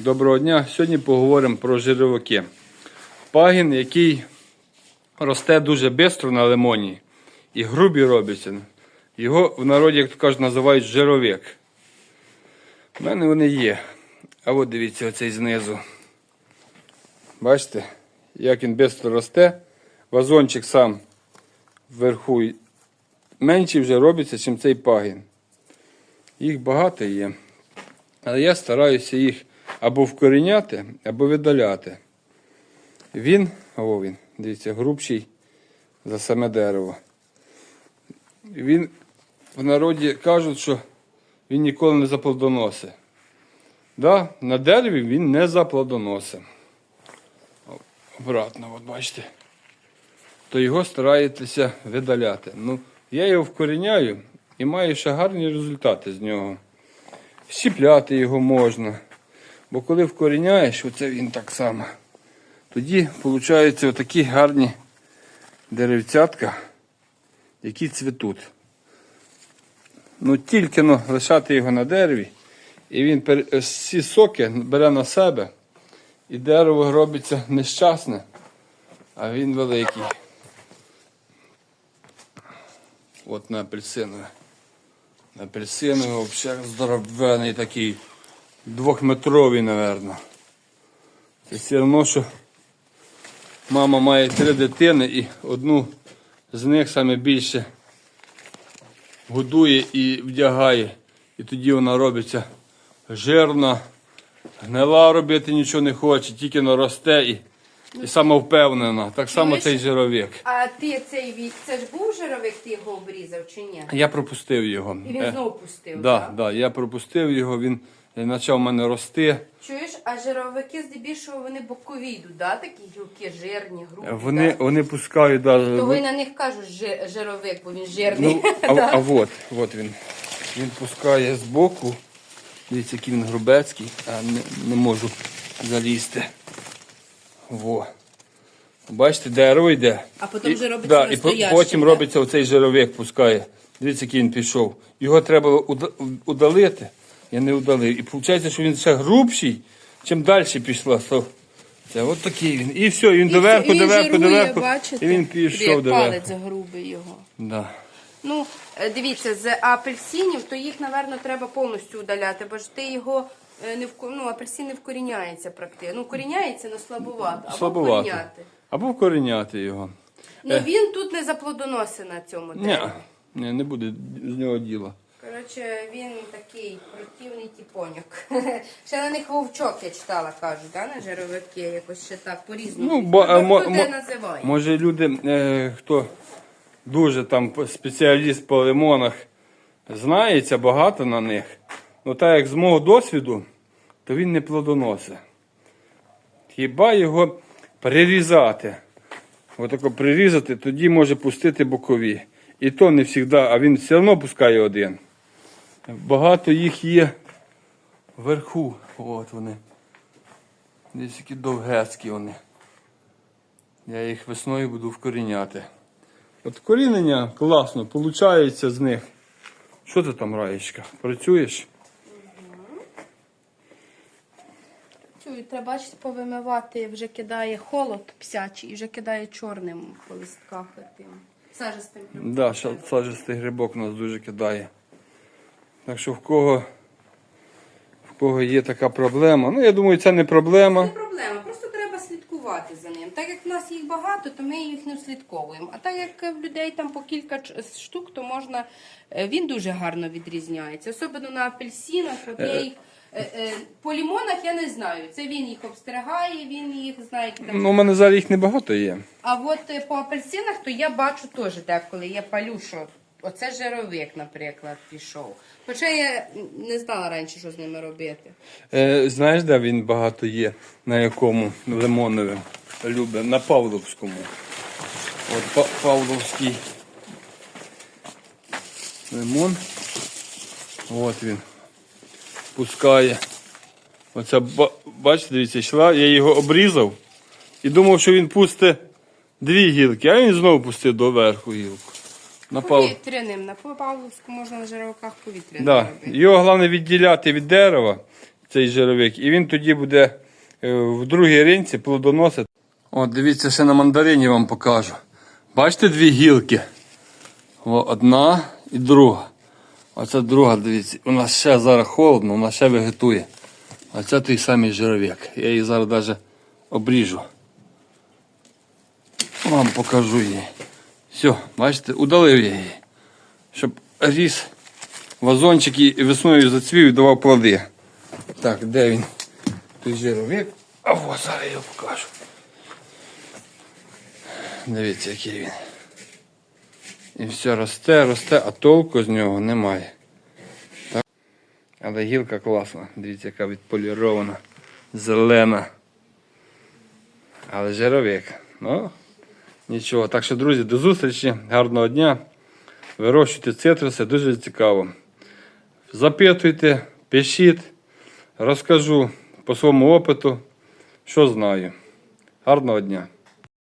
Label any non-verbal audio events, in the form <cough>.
Доброго дня. Сьогодні поговоримо про жировики. Пагін, який росте дуже швидко на лимоні і грубі робиться. Його в народі, як то кажуть, називають жировик. У мене вони є. А от дивіться, оцей знизу. Бачите, як він швидко росте. Вазончик сам вверху менший вже робиться, ніж цей пагін. Їх багато є. Але я стараюся їх або вкоріняти, або видаляти. Він, о він, дивіться, грубший за саме дерево. Він в народі кажуть, що він ніколи не заплодоносить. Да, на дереві він не заплодоносить. Обратно, от бачите. То його стараєтеся видаляти. Ну, я його вкоріняю і маю ще гарні результати з нього. Щіпляти його можна. Бо коли вкоріняєш, оце він так само, тоді получаються отакі гарні деревцятка, які цвітуть. Ну тільки ну, лишати його на дереві, і він е, всі соки бере на себе, і дерево робиться нещасне, а він великий. От на апельсинове. На апельсинове взагалі здоровений такий. Двохметровий, мабуть. Це все одно, що мама має три дитини і одну з них саме більше годує і вдягає. І тоді вона робиться жирна, гнила робити нічого не хоче, тільки наросте і, і самовпевнена. Так само Чуєш? цей жировик. А ти цей вік, це ж був жировик, ти його обрізав чи ні? Я пропустив його. І він Е, знову пустив. Да, так? да, я пропустив його, він е, почав в мене рости. Чуєш, а жировики здебільшого вони бокові йдуть, да? такі гілки жирні, грубі. Вони, да? вони пускають. Да, То ви на них кажуть жи- жировик, бо він жирний. Ну, а, <laughs> а от, от він. Він пускає збоку. Дивіться, який він грубецький, а не, не можу залізти. Во. Бачите, дерево йде. А потім вже робиться да, і потім робиться оцей жировик пускає. Дивіться, який він пішов. Його треба удалити. Я не удалив. І виходить, що він ще грубший, чим далі пішла. Це от такий він. І все, він доверху, доверху, доверху. І він пішов доверху. Палець грубий його. Да. Ну, е, дивіться, з апельсинів, то їх, напевно, треба повністю удаляти, бо ж ти його не вко... ну, апельсин не вкоріняється практично. Ну, коріняється, але слабовато. Або Слабовато. вкоріняти. Або вкоріняти його. Ну, він тут не заплодоносить на цьому Ні, дереві. ні, не буде з нього діла. Коротше, він такий противний тіпоняк. <laughs> ще на них вовчок, я читала, кажуть, да, на жировики, якось ще так по-різному. Ну, бо, е, мо- хто мо- називає? може люди, е, хто дуже там по- спеціаліст по лимонах, знається багато на них. Ну так як з мого досвіду, то він не плодоносить. Хіба його прирізати? Отако прирізати, тоді може пустити бокові. І то не завжди, а він все одно пускає один. Багато їх є вверху. От вони. Десь які довгецькі вони. Я їх весною буду вкоріняти. От корінення класно, виходить з них. Що ти там, Раєчка? Працюєш? Чую, треба бачити, повимивати, вже кидає холод псячий і вже кидає чорним по листках тим. Сажистим. Так, да, ша- саджистий грибок нас дуже кидає. Так що в кого, в кого є така проблема, ну я думаю, це не проблема. Не проблема, просто треба слідкувати за ним. Так як в нас їх багато, то ми їх не слідковуємо. А так як в людей там по кілька ч- штук, то можна. е, Він дуже гарно відрізняється. Особливо на апельсинах. От я їх, е, е, по лімонах я не знаю. Це він їх обстригає, він їх знає. там. Ну, у мене зараз їх небагато є. А от е, по апельсинах, то я бачу теж деколи я палю, що оце жировик, наприклад, пішов. Хоча я не знала раніше, що з ними робити. Е, знаєш, де він багато є? На якому лимонове любить? На Павловському. От Па- Павловський лимон. От він. Пускає. Оце, бачите, дивіться, йшла, я його обрізав і думав, що він пусте дві гілки, а він знову пустив доверху гілку. Напав... Повітряним, на Павловську можна на жировиках повітряним Да. робити. Його головне відділяти від дерева, цей жировик, і він тоді буде е, в другій ринці плодоносити. От, дивіться, ще на мандарині вам покажу. Бачите дві гілки? О, одна і друга. Оце друга, дивіться. У нас ще зараз холодно, вона ще вегетує. А це той самий жировик. Я її зараз навіть обріжу. Вам покажу її. Все, бачите, удалив я її. Щоб ріс вазончик і весною зацвів і давав плоди. Так, де він? Той жировик. А ось зараз я покажу. Дивіться, який він. І все росте, росте, а толку з нього немає. Так. Але гілка класна. Дивіться, яка відполірована, зелена. Але жировик. Ну, нічого. Так що, друзі, до зустрічі. Гарного дня. Вирощуйте цитруси, дуже цікаво. Запитуйте, пишіть, розкажу по своєму опиту, що знаю. Гарного дня!